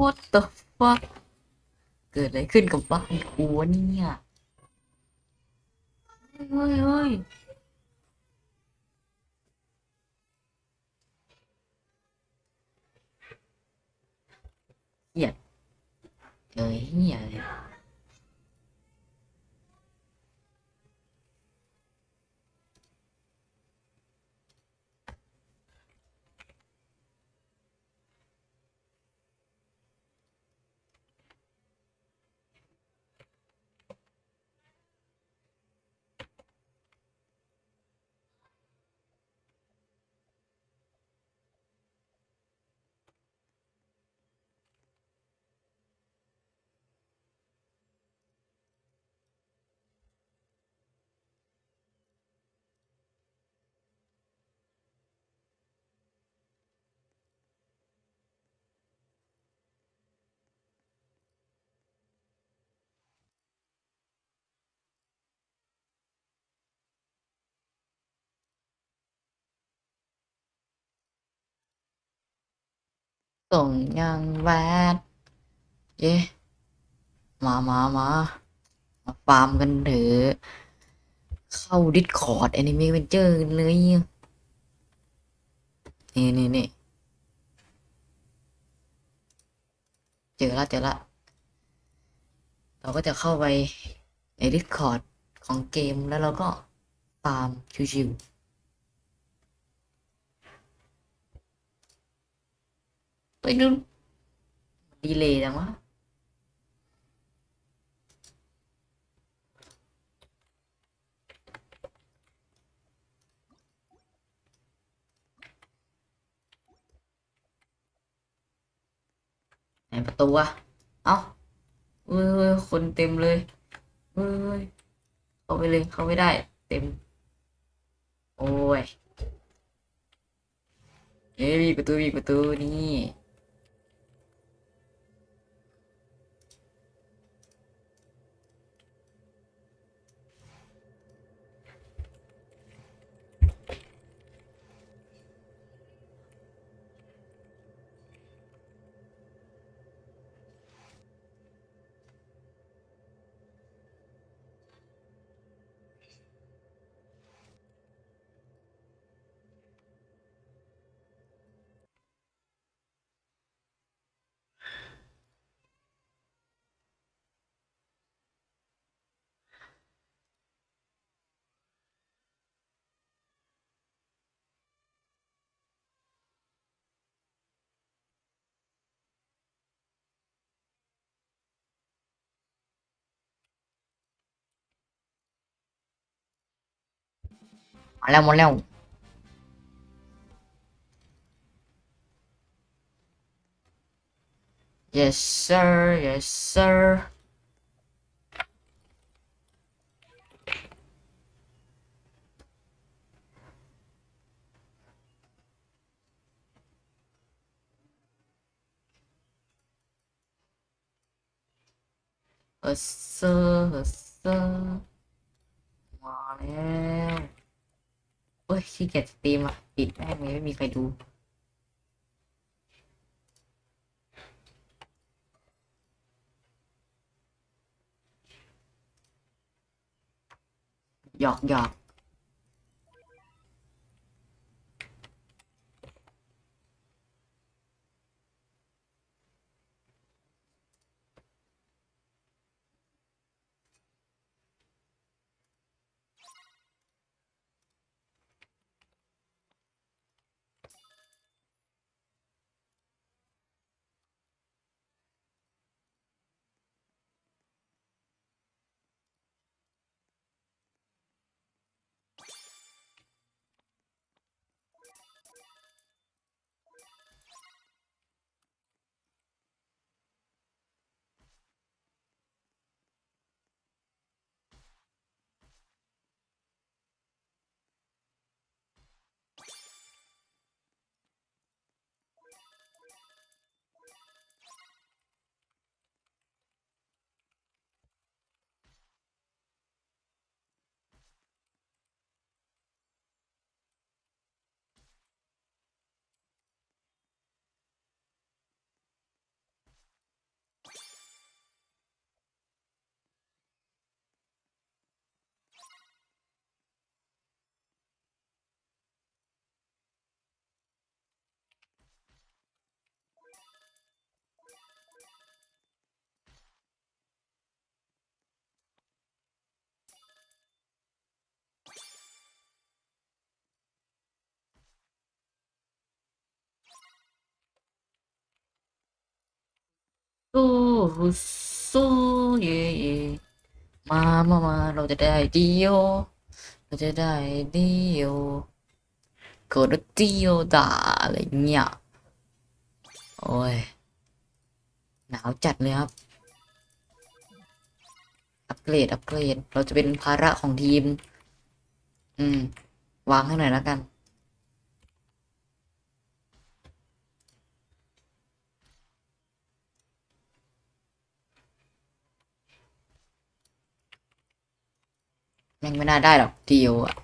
What the fuck เกิดอะไรขึ้นกับบ้านกูวะเนี่ยเฮ้ยเฮ้ยเฮ้ยเหี้ยเอ้ยเหี้ยเลย ส่งยังแบดเย้มามามามาฟาร์มกันเถอะเข้าดิสคอร์ดแอนิเมเวนเจอร์กันเลยนี่นี่นี่เจอละเจอละ เราก็จะเข้าไปในดิสคอร์ดของเกมแล้วเราก็ฟาร์มชิวๆ ไปดูดีเลยจังวะไหนประตูอะเอ้าเอ้ยคนเต็มเลยเอ้ยเข้าไปเลยเข้าไม่ได้ เต็ม โอ้ยเอ้ยมีประตูมีประตูนี่ มาแล้วหมดแล้ว yes sir yes sir เออเซ อร์เอ้ยขี้เกียจสตรีมอะ ปิดแม่งเลยไม่มีใครดู หยอกหยอก โซเย่เย่มามามาเราจะได้เดียว เราจะได้เดียวกดเดียวด่าอะไรเงี้ยโอ้ยหนาวจัดเลยครับ อัปเกรดอัปเกรด เราจะเป็นภาระของทีม อืม วางให้หน่อยแล้วกัน แม่งไม่น่าได้หรอกเดียวอะ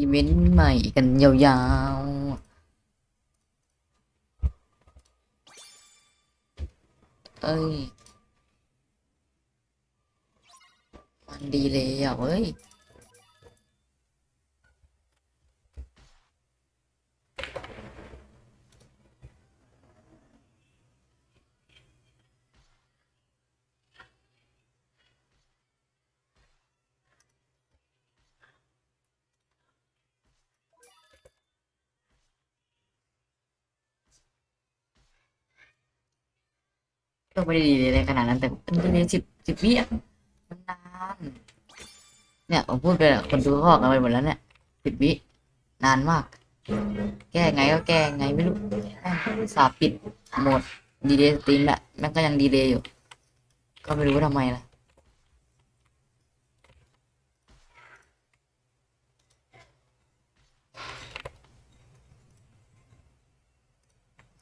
อีเวนต์ใหม่กันยาวๆ เอ้ย มันดีเลยอะเว้ย ก็ไม่ได้ดีเลยขนาดนั้นแต่มันดีเลยสิบสิบวิอะมันนานเนี่ยผมพูดไปคนดูขาอกกันไปหมดแล้วเนี่ยสิบวินานมาก แก้ไงก็แก้ไงไม่รู้สาปิดหมดดีเลย์สตรีมแหละม่งก็ยังดีเลย์อยู่ ก็ไม่รู้ว่าทำไมนะ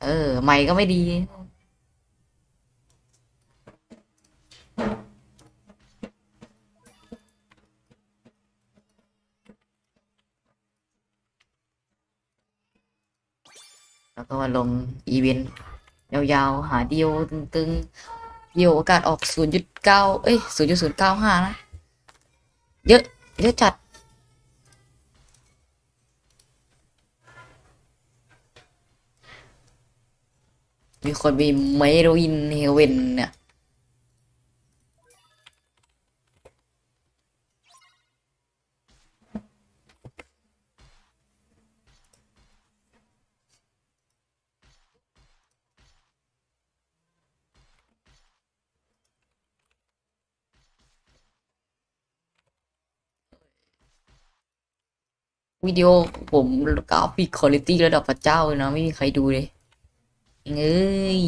เออ ไม่ก็ไม่ดี แล้วก็มาลงอีเวนต์ยาวๆ หาเดียวตึงๆ เดียวโอกาสออก0.9เอ้ย0.095 นะ เยอะ เยอะจัดมีคนมีเมโรอินเฮเวนเนี่ย วิดีโอผมกราฟิกคุณภาพระดับพระเจ้าเลยนะ ไม่มีใครดูเลยเอ้ย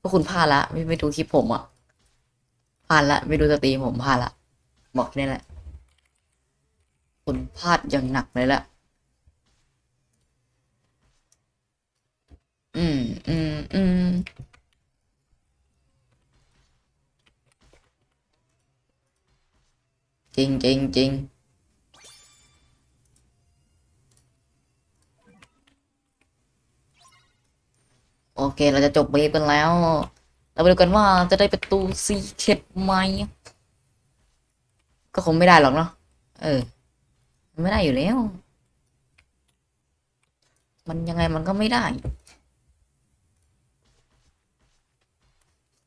พวกคุณพลาดละ ไม่ไปดูคลิปผมอะพลาดละไม่ดูสตรีมผมพลาดละบอกแค่นี้แหละคุณพลาดอย่างหนักเลยละอืมอืมอืมจริงจริงจริง โอเค เราจะจบเวฟกันแล้ว เราไปดูกันว่าจะได้ประตูซีเคดไหม ก็คงไม่ได้หรอกเนาะ เออ ไม่ได้อยู่แล้ว มันยังไงมันก็ไม่ได้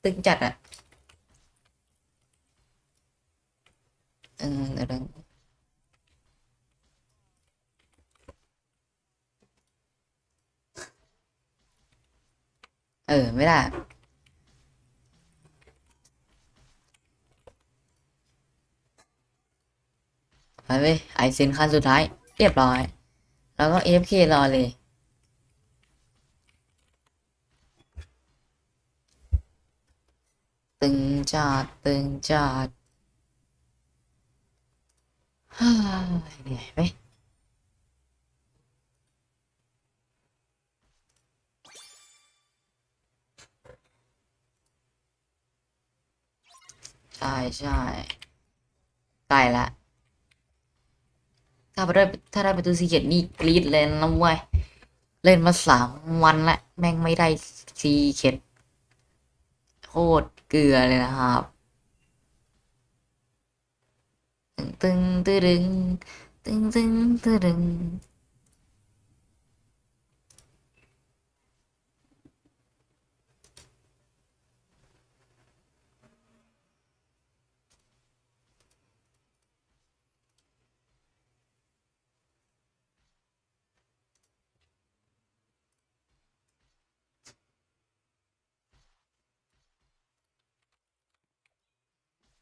ตึงจัดอะเออเดี๋ยว เออ ไม่ได้ ไปเว้ยไอซินขั้นสุดท้าย เรียบร้อย แล้วก็ AFK รอเลยตึงจัดตึงจัดเฮ้ยเหนื่อยไหม ใช่ใช่ใกล้ละถ้าได้ถ้าได้ประตูซีเกตนี่กรี๊ดเลยนะเว้ยเล่นมาสามวันละแม่งไม่ได้ซีเกตโคตรเกลือเลยนะครับตึงตึงตึงตึงตึงตึงตึง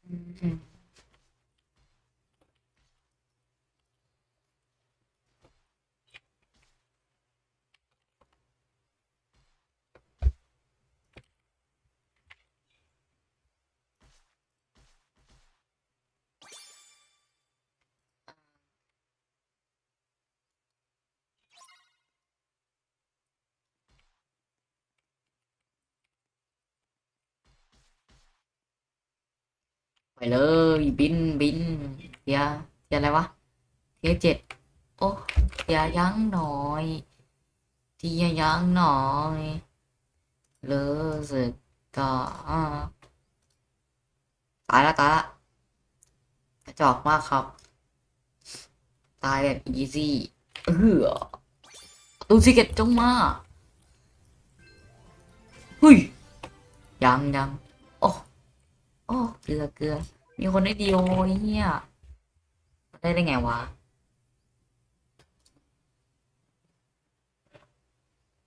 อืม ไปเลยบินบินเทียเทียอะไรวะเทียเจ็ดโอ้เทียยั้งหน่อยเทียยั้งหน่อยเลอสึกก็ตายละตายละกระจอกมากครับ ตายแบบอีซี่เออตูซิเก็ตจงมาเฮ้ยยังยัง อ้โอ้เกลือเกลือ มีคนได้ดีโอเฮียได้ได้ไงวะ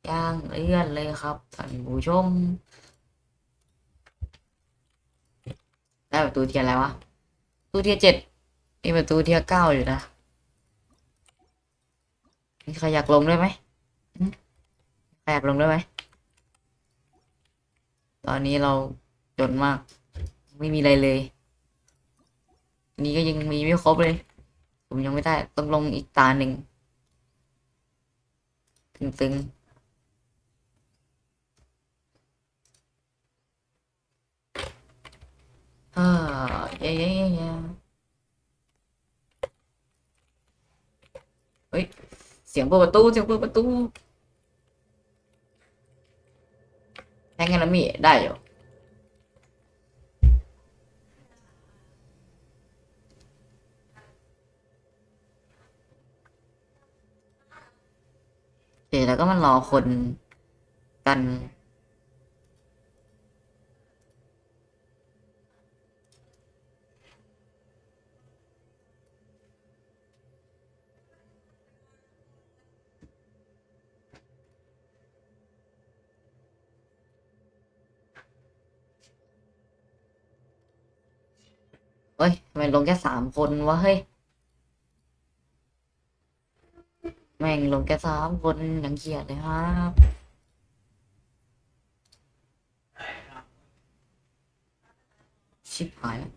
ย่างเลื่อนเลยครับท่านผู้ชม ได้ประตูเทียอะไรวะตูเทียเจ็ดมีประตูเทียเก้าอยู่นะ มีใครอยากลงด้วยไหมใครอยากลงด้วยไหม ตอนนี้เราจนมาก ไม่มีอะไรเลยนี่ก็ยังมีไม่ครบเลย ผมยังไม่ได้ต้องลงอีกตาหนึ่งตึงๆเย้เย้เย้เย้เฮ้ย เสียงเปิดประตู เสียงเปิดประตูแทงไงล่ะมี่ได้อยู่ แล้วก็มันรอคนกัน เฮ้ยทำไมลงแค่สามคนวะเฮ้ย ม่งลงแค่สามคนยังเกียดเลยครับชิบหายแล้ว